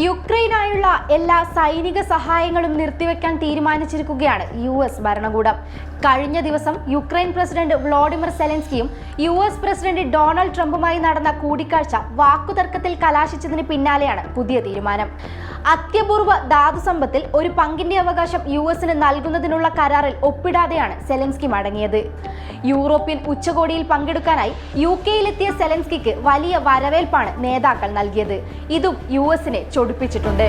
യുക്രൈനായുള്ള എല്ലാ സൈനിക സഹായങ്ങളും നിർത്തിവെക്കാൻ തീരുമാനിച്ചിരിക്കുകയാണ് യു എസ് ഭരണകൂടം. കഴിഞ്ഞ ദിവസം യുക്രൈൻ പ്രസിഡന്റ് വ്ളോഡിമിർ സെലൻസ്കിയും യു എസ് പ്രസിഡന്റ് ഡൊണാൾഡ് ട്രംപുമായി നടന്ന കൂടിക്കാഴ്ച വാക്കുതർക്കത്തിൽ കലാശിച്ചതിന് പിന്നാലെയാണ് പുതിയ തീരുമാനം. അത്യപൂർവ ധാതു സമ്പത്തിൽ ഒരു പങ്കിന്റെ അവകാശം യു എസിന് നൽകുന്നതിനുള്ള കരാറിൽ ഒപ്പിടാതെയാണ് സെലൻസ്കി മടങ്ങിയത്. യൂറോപ്യൻ ഉച്ചകോടിയിൽ പങ്കെടുക്കാനായി യു കെയിലെത്തിയ സെലൻസ്കിക്ക് വലിയ വരവേൽപ്പാണ് നേതാക്കൾ നൽകിയത്. ഇതും യു എസിനെ ചൊടിപ്പിച്ചിട്ടുണ്ട്.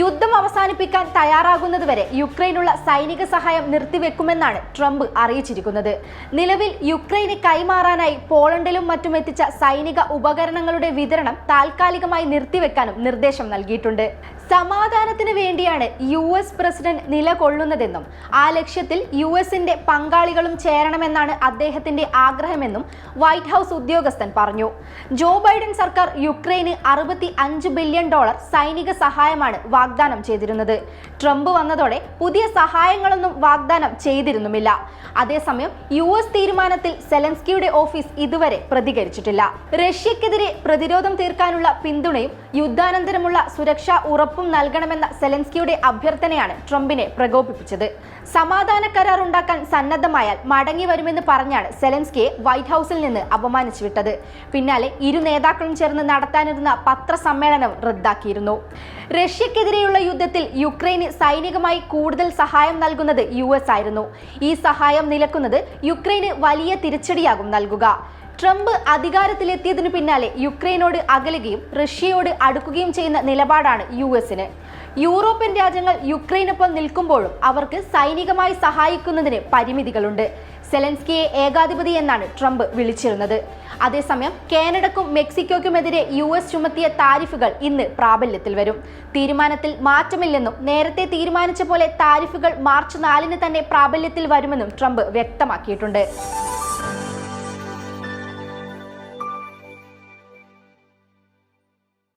യുദ്ധം അവസാനിപ്പിക്കാൻ തയ്യാറാകുന്നതുവരെ യുക്രൈനുള്ള സൈനിക സഹായം നിർത്തിവെക്കുമെന്നാണ് ട്രംപ് അറിയിച്ചിരിക്കുന്നത്. നിലവിൽ യുക്രൈന് കൈമാറാനായി പോളണ്ടിലും മറ്റും എത്തിച്ച സൈനിക ഉപകരണങ്ങളുടെ വിതരണം താൽക്കാലികമായി നിർത്തിവെക്കാനും നിർദ്ദേശം നൽകിയിട്ടുണ്ട്. സമാധാനത്തിന് വേണ്ടിയാണ് യു എസ് പ്രസിഡന്റ് നിലകൊള്ളുന്നതെന്നും ആ ലക്ഷ്യത്തിൽ യു എസിന്റെ പങ്കാളികളും ചേരണമെന്നാണ് അദ്ദേഹത്തിന്റെ ആഗ്രഹമെന്നും വൈറ്റ് ഹൗസ് ഉദ്യോഗസ്ഥൻ പറഞ്ഞു. ജോ ബൈഡൻ സർക്കാർ യുക്രൈന് അറുപത്തി ബില്യൺ ഡോളർ സൈനിക സഹായമാണ് വാഗ്ദാനം ചെയ്തിരുന്നത്. ട്രംപ് വന്നതോടെ പുതിയ സഹായങ്ങളൊന്നും വാഗ്ദാനം ചെയ്തിരുന്നുമില്ല. അതേസമയം യു എസ് തീരുമാനത്തിൽ സെലൻസ്കിയുടെ ഓഫീസ് ഇതുവരെ പ്രതികരിച്ചിട്ടില്ല. റഷ്യക്കെതിരെ പ്രതിരോധം തീർക്കാനുള്ള പിന്തുണയും യുദ്ധാനന്തരമുള്ള സുരക്ഷാ ഉറപ്പും നൽകണമെന്ന സെലൻസ്കിയുടെ അഭ്യർത്ഥനയാണ് ട്രംപിനെ പ്രകോപിപ്പിച്ചത്. സമാധാന കരാർ ഉണ്ടാക്കാൻ സന്നദ്ധമായാൽ മടങ്ങി വരുമെന്ന് പറഞ്ഞാണ് സെലൻസ്കിയെ വൈറ്റ് ഹൗസിൽ നിന്ന് അപമാനിച്ചു വിട്ടത്. പിന്നാലെ ഇരു നേതാക്കളും ചേർന്ന് നടത്താനിരുന്ന പത്രസമ്മേളനം റദ്ദാക്കിയിരുന്നു. റഷ്യക്കെതിരെയുള്ള യുദ്ധത്തിൽ യുക്രൈന് സൈനികമായി കൂടുതൽ സഹായം നൽകുന്നത് യു എസ് ആയിരുന്നു. ഈ സഹായം നിലക്കുന്നത് യുക്രൈന് വലിയ തിരിച്ചടിയാകും നൽകുക. ട്രംപ് അധികാരത്തിലെത്തിയതിനു പിന്നാലെ യുക്രൈനോട് അകലുകയും റഷ്യയോട് അടുക്കുകയും ചെയ്യുന്ന നിലപാടാണ് യു എസിന്. യൂറോപ്യൻ രാജ്യങ്ങൾ യുക്രൈനൊപ്പം നിൽക്കുമ്പോഴും അവർക്ക് സൈനികമായി സഹായിക്കുന്നതിന് പരിമിതികളുണ്ട്. സെലൻസ്കിയെ ഏകാധിപതി എന്നാണ് ട്രംപ് വിളിച്ചിരുന്നത്. അതേസമയം കാനഡക്കും മെക്സിക്കോയ്ക്കുമെതിരെ യു എസ് ചുമത്തിയ താരിഫുകൾ ഇന്ന് പ്രാബല്യത്തിൽ വരും. തീരുമാനത്തിൽ മാറ്റമില്ലെന്നും നേരത്തെ തീരുമാനിച്ച പോലെ താരിഫുകൾ മാർച്ച് നാലിന് തന്നെ പ്രാബല്യത്തിൽ വരുമെന്നും ട്രംപ് വ്യക്തമാക്കിയിട്ടുണ്ട്.